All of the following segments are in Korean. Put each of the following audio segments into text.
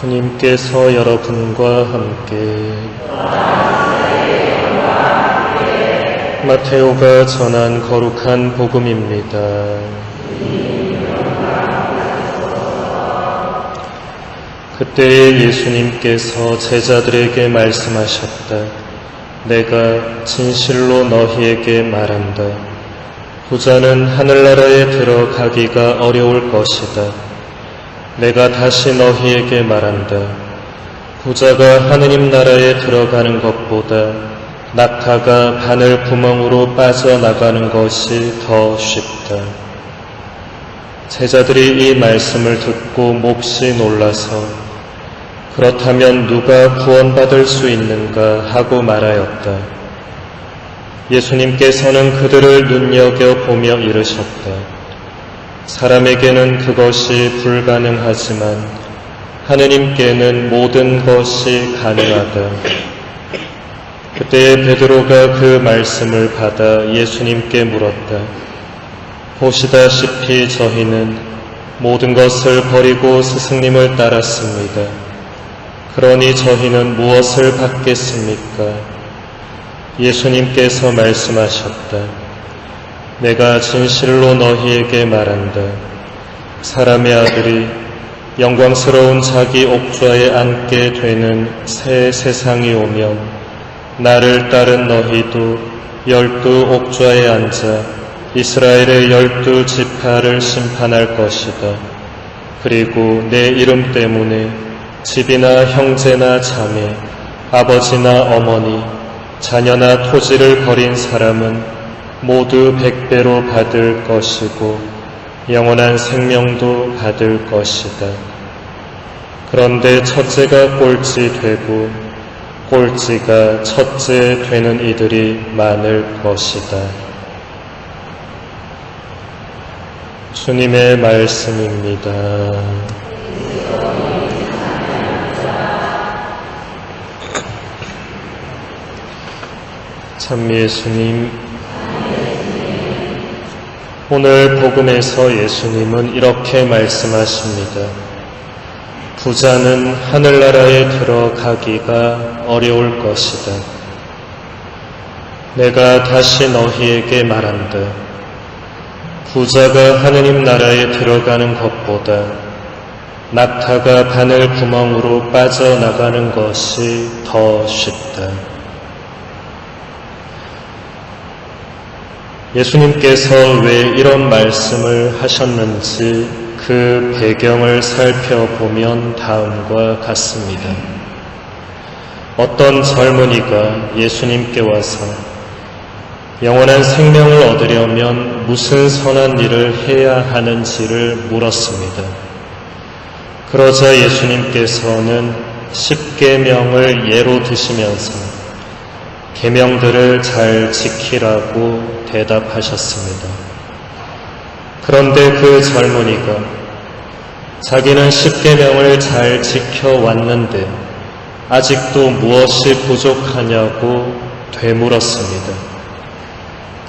주님께서 여러분과 함께 마테오가 전한 거룩한 복음입니다. 그때 예수님께서 제자들에게 말씀하셨다. 내가 진실로 너희에게 말한다. 부자는 하늘나라에 들어가기가 어려울 것이다. 내가 다시 너희에게 말한다. 부자가 하느님 나라에 들어가는 것보다 낙타가 바늘 구멍으로 빠져나가는 것이 더 쉽다. 제자들이 이 말씀을 듣고 몹시 놀라서 그렇다면 누가 구원받을 수 있는가 하고 말하였다. 예수님께서는 그들을 눈여겨보며 이르셨다. 사람에게는 그것이 불가능하지만 하느님께는 모든 것이 가능하다. 그때 베드로가 그 말씀을 받아 예수님께 물었다. 보시다시피 저희는 모든 것을 버리고 스승님을 따랐습니다. 그러니 저희는 무엇을 받겠습니까? 예수님께서 말씀하셨다. 내가 진실로 너희에게 말한다. 사람의 아들이 영광스러운 자기 옥좌에 앉게 되는 새 세상이 오면 나를 따른 너희도 열두 옥좌에 앉아 이스라엘의 열두 지파를 심판할 것이다. 그리고 내 이름 때문에 집이나 형제나 자매, 아버지나 어머니, 자녀나 토지를 버린 사람은 모두 백배로 받을 것이고 영원한 생명도 받을 것이다. 그런데 첫째가 꼴찌 되고 꼴찌가 첫째 되는 이들이 많을 것이다. 주님의 말씀입니다. 참 예수님, 오늘 복음에서 예수님은 이렇게 말씀하십니다. 부자는 하늘나라에 들어가기가 어려울 것이다. 내가 다시 너희에게 말한다. 부자가 하느님 나라에 들어가는 것보다 낙타가 바늘 구멍으로 빠져나가는 것이 더 쉽다. 예수님께서 왜 이런 말씀을 하셨는지 그 배경을 살펴보면 다음과 같습니다. 어떤 젊은이가 예수님께 와서 영원한 생명을 얻으려면 무슨 선한 일을 해야 하는지를 물었습니다. 그러자 예수님께서는 십계명을 예로 드시면서 계명들을 잘 지키라고 대답하셨습니다. 그런데 그 젊은이가 자기는 십계명을 잘 지켜왔는데 아직도 무엇이 부족하냐고 되물었습니다.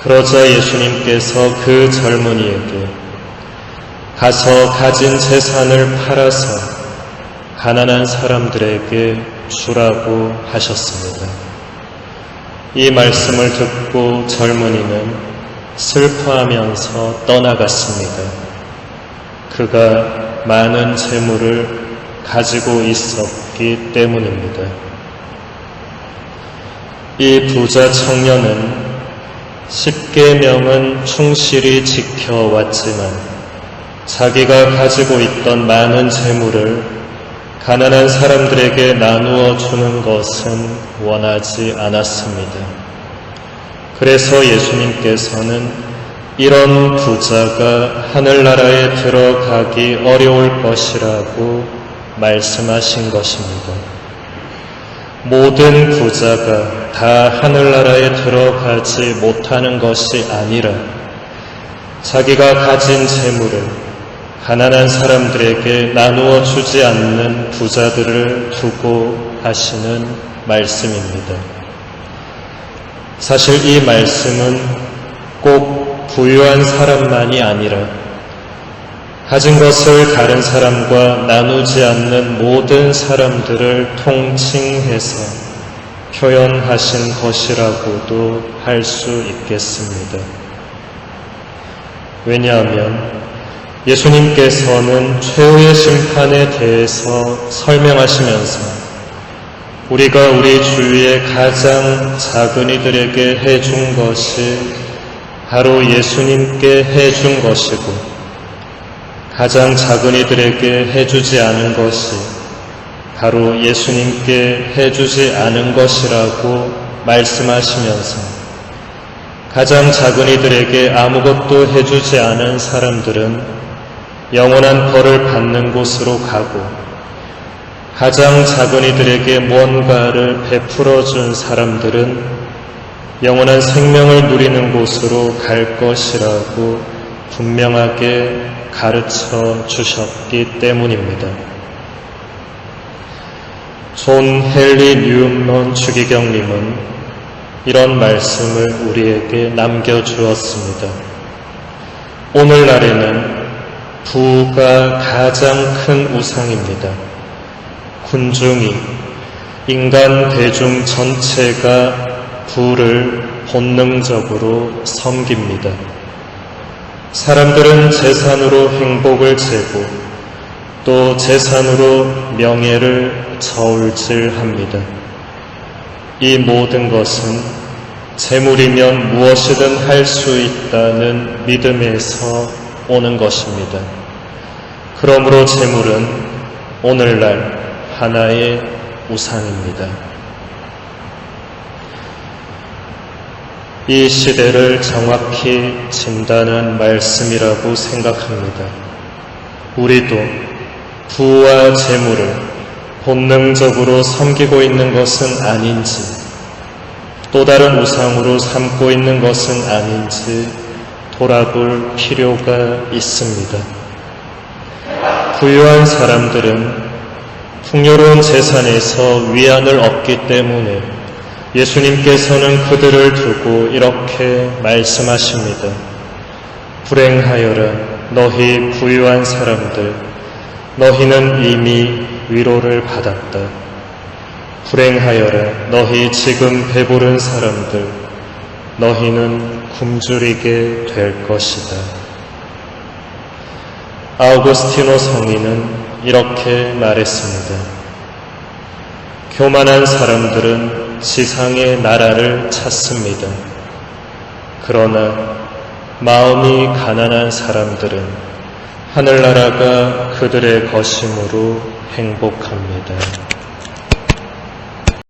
그러자 예수님께서 그 젊은이에게 가서 가진 재산을 팔아서 가난한 사람들에게 주라고 하셨습니다. 이 말씀을 듣고 젊은이는 슬퍼하면서 떠나갔습니다. 그가 많은 재물을 가지고 있었기 때문입니다. 이 부자 청년은 십계명은 충실히 지켜왔지만 자기가 가지고 있던 많은 재물을 가난한 사람들에게 나누어 주는 것은 원하지 않았습니다. 그래서 예수님께서는 이런 부자가 하늘나라에 들어가기 어려울 것이라고 말씀하신 것입니다. 모든 부자가 다 하늘나라에 들어가지 못하는 것이 아니라 자기가 가진 재물을 가난한 사람들에게 나누어 주지 않는 부자들을 두고 하시는 말씀입니다. 사실 이 말씀은 꼭 부유한 사람만이 아니라 가진 것을 다른 사람과 나누지 않는 모든 사람들을 통칭해서 표현하신 것이라고도 할 수 있겠습니다. 왜냐하면 예수님께서는 최후의 심판에 대해서 설명하시면서 우리가 우리 주위의 가장 작은 이들에게 해준 것이 바로 예수님께 해준 것이고 가장 작은 이들에게 해주지 않은 것이 바로 예수님께 해주지 않은 것이라고 말씀하시면서 가장 작은 이들에게 아무것도 해주지 않은 사람들은 영원한 벌을 받는 곳으로 가고 가장 작은 이들에게 뭔가를 베풀어 준 사람들은 영원한 생명을 누리는 곳으로 갈 것이라고 분명하게 가르쳐 주셨기 때문입니다. 존 헨리 뉴먼 주기경님은 이런 말씀을 우리에게 남겨주었습니다. 오늘날에는 부가 가장 큰 우상입니다. 군중이 인간 대중 전체가 부를 본능적으로 섬깁니다. 사람들은 재산으로 행복을 재고 또 재산으로 명예를 저울질합니다. 이 모든 것은 재물이면 무엇이든 할 수 있다는 믿음에서 오는 것입니다. 그러므로 재물은 오늘날 하나의 우상입니다. 이 시대를 정확히 진단한 말씀이라고 생각합니다. 우리도 부와 재물을 본능적으로 섬기고 있는 것은 아닌지, 또 다른 우상으로 삼고 있는 것은 아닌지 돌아볼 필요가 있습니다. 부유한 사람들은 풍요로운 재산에서 위안을 얻기 때문에 예수님께서는 그들을 두고 이렇게 말씀하십니다. 불행하여라 너희 부유한 사람들 너희는 이미 위로를 받았다. 불행하여라 너희 지금 배부른 사람들 너희는 굶주리게 될 것이다. 아우구스티노 성인은 이렇게 말했습니다. 교만한 사람들은 지상의 나라를 찾습니다. 그러나 마음이 가난한 사람들은 하늘나라가 그들의 것임으로 행복합니다.